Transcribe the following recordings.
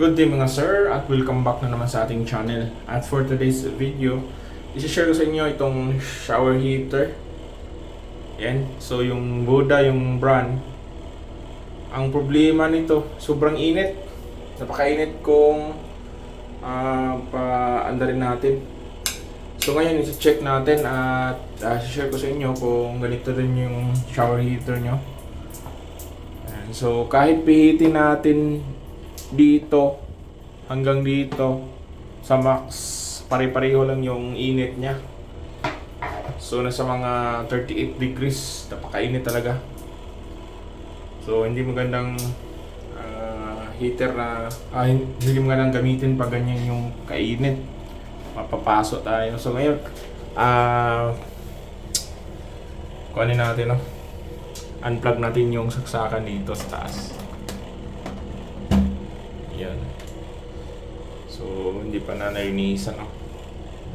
Good day mga sir at welcome back na naman sa ating channel. At for today's video, isi-share ko sa inyo itong shower heater. Yan. So yung Buddha, yung brand. Ang problema nito, sobrang init. Napakainit kung uh, pa-andarin natin. So ngayon, isi-check natin at uh, share ko sa inyo kung ganito rin yung shower heater nyo. Ayan. So kahit pihitin natin dito hanggang dito sa max pare-pareho lang yung init niya. So nasa mga 38 degrees napakainit talaga. So hindi magandang ah, heater na ah, hindi magandang gamitin pag ganyan yung kainit. Mapapaso tayo. So ngayon ah kuhanin natin no? Unplug natin yung saksakan dito sa taas yan. So, hindi pa na nainisan ang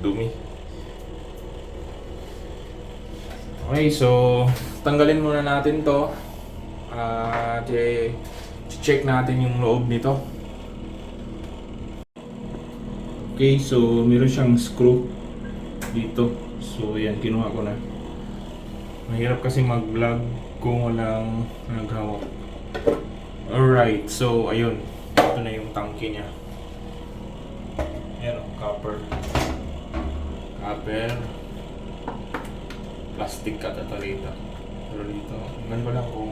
dumi. Okay, so tanggalin muna natin to. At uh, check natin yung loob nito. Okay, so meron siyang screw dito. So, yan, kinuha ko na. Mahirap kasi mag-vlog kung walang naghawak. Alright, so ayun. Ito na yung tangke niya. Ayan o, copper. Copper. Plastic katatalita. Pero dito, ko lang kung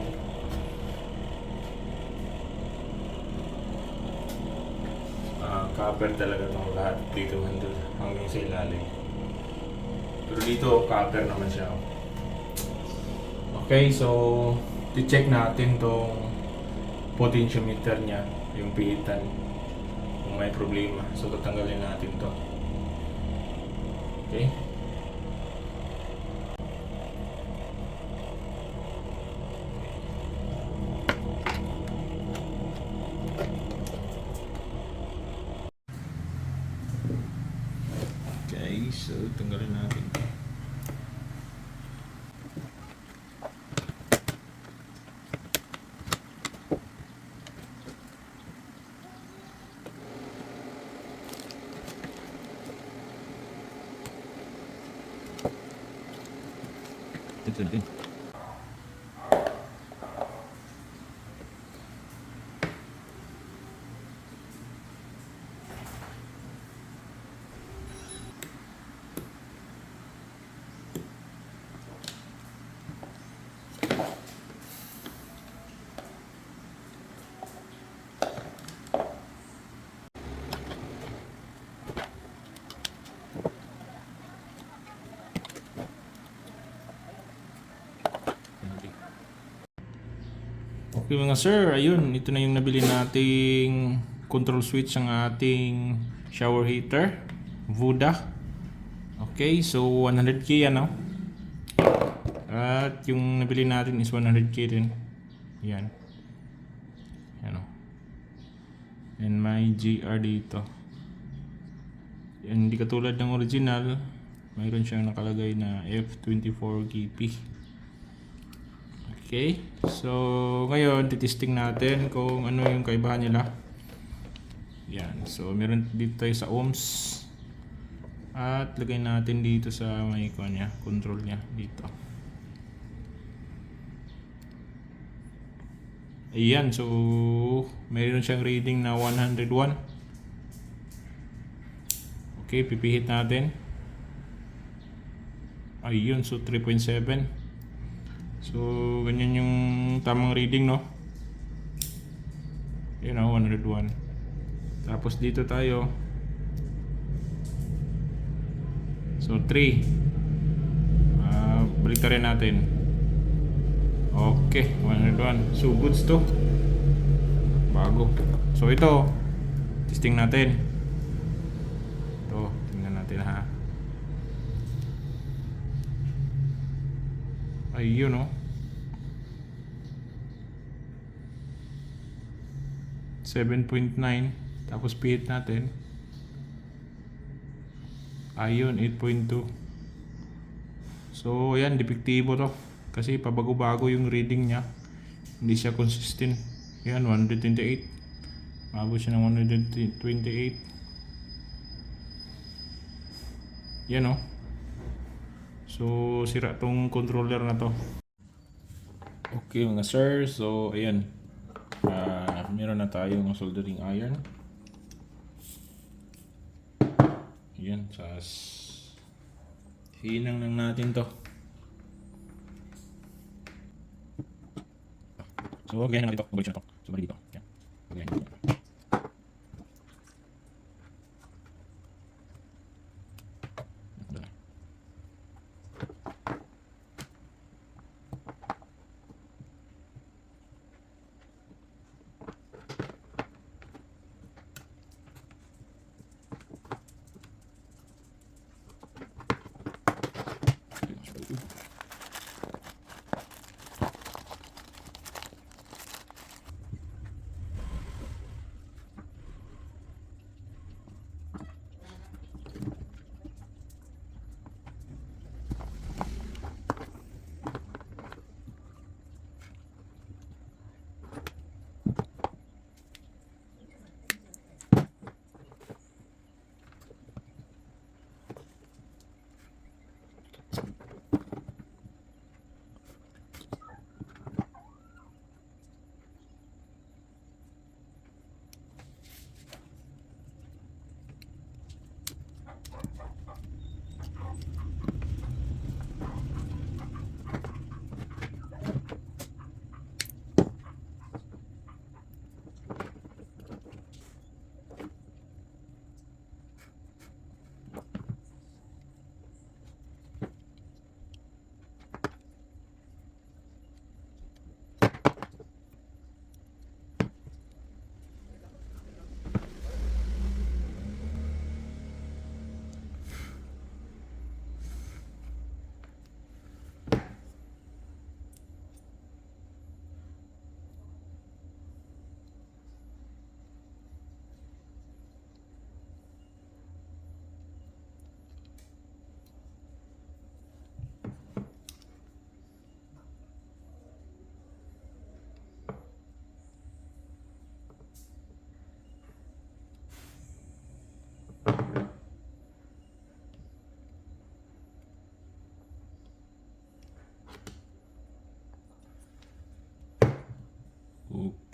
ah, copper talaga ng lahat dito hanggang, hanggang sa ilalim. Pero dito, copper naman siya. Okay, so, i-check natin tong potentiometer niya, yung pihitan. Kung may problema. So, tatanggalin natin to. Okay, so tanggalin natin to. Ito din. Okay mga sir, ayun, ito na yung nabili nating control switch ng ating shower heater, Voda. Okay, so 100k yan, no? At yung nabili natin is 100k din. Yan. Yan, oh. And may GR dito. Yan, hindi katulad ng original, mayroon siyang nakalagay na F24KP. Okay, so ngayon titesting natin kung ano yung kaibahan nila. Yan, so meron dito tayo sa ohms. At lagay natin dito sa may niya, control niya dito. Ayan, so meron siyang reading na 101. Okay, pipihit natin. Ayun, so 3.7. So, ganyan yung tamang reading, no? Yun, know, 101. Tapos dito tayo. So, 3. Ah, balik rin natin. Okay, 101. So, goods to. Bago. So, ito. Testing natin. Ito, tingnan natin ha. Ayun oh. 7.9 tapos pihit natin ayun 8.2 so yan depektibo to kasi pabago-bago yung reading niya hindi siya consistent yan 128 Mabot siya ng 128. Yan oh. So, sira tong controller na to. Okay mga sir, so ayan. Ah, meron na tayong soldering iron. Ayan, sas hinang lang natin to. So, ganyan natin to. Balik na to. So, dito.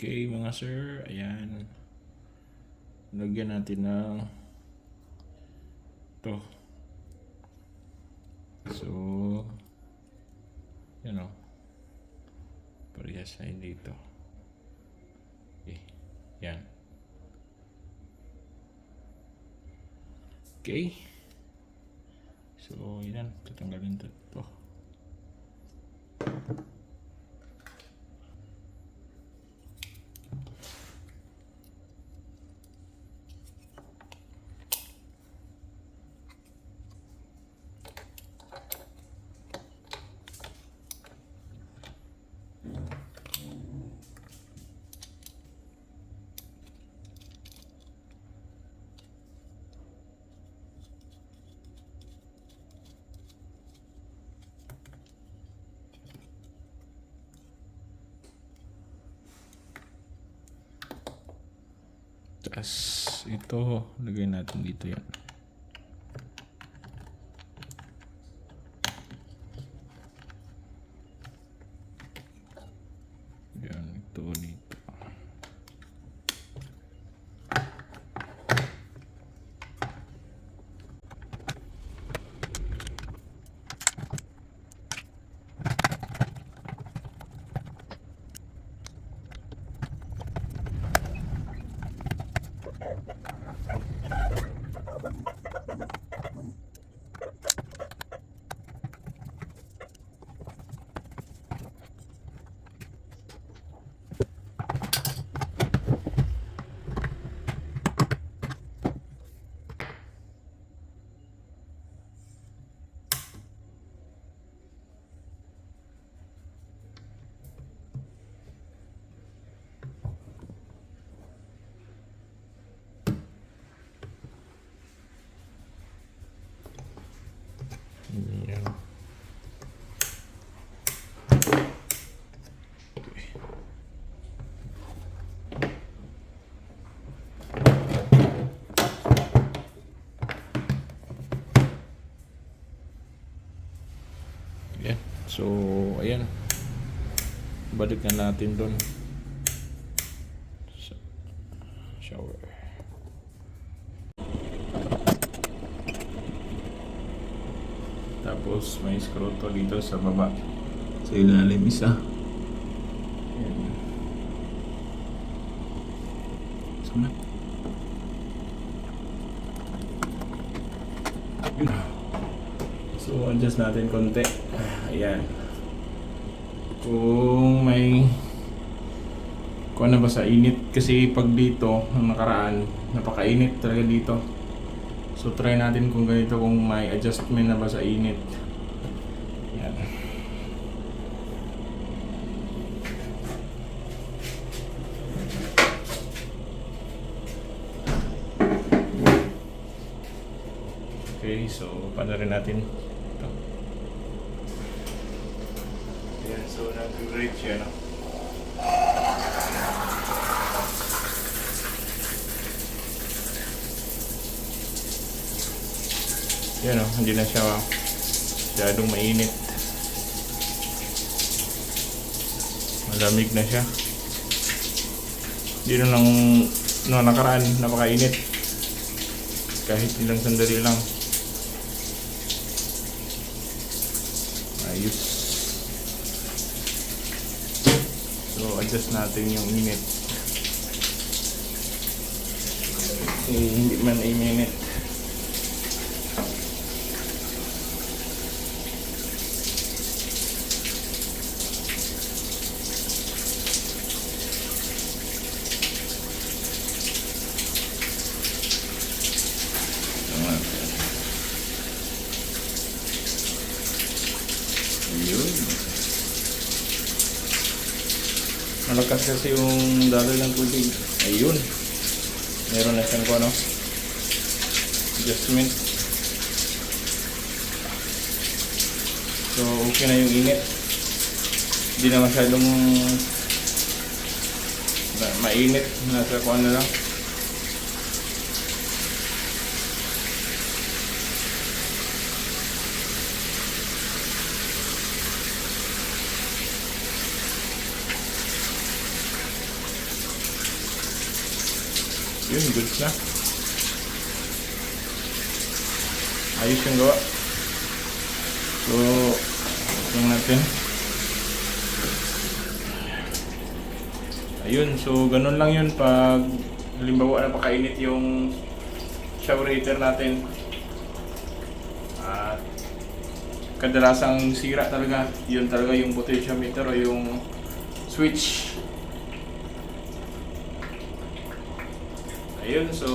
Okay mga sir, ayan. Lagyan natin ng to. So, yan o. Parehas na dito. Okay, yan. Okay. So, yan. Tatanggalin to. to. Tapos ito, lagay natin dito. Yan, So, ayan. Balik na natin doon. Shower. Tapos may screw to dito sa baba. Sa ilalim isa. Ayan. Sana. So, adjust natin konti. Ayan. Kung may kung ano ba sa init kasi pag dito ang nakaraan napakainit talaga dito. So try natin kung ganito kung may adjustment na ba sa init. Yan okay so paano rin natin so nag-rate siya no Yan o, hindi na siya masyadong mainit. Malamig na siya. Hindi na lang no, nakaraan, napakainit. Kahit ilang sandali lang. Ayos. So, adjust natin yung init. Eh, hindi man ay minute. Tama. Ayun. Malakas kasi yung daloy ng tubig. Ayun. Meron na siyang ano. Adjustment. So, okay na yung init. Hindi na masyadong ma- mainit. Nasa kung ano lang. Yun, goods na. Ayos yung gawa. So, yung natin. Ayun, so ganun lang yun pag halimbawa napakainit yung shower heater natin. At kadalasang sira talaga. Yun talaga yung potentiometer o yung switch. Ayun, so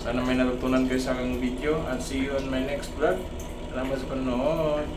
sana may natutunan kayo sa aking video at see you on my next vlog. Salamat sa panonood.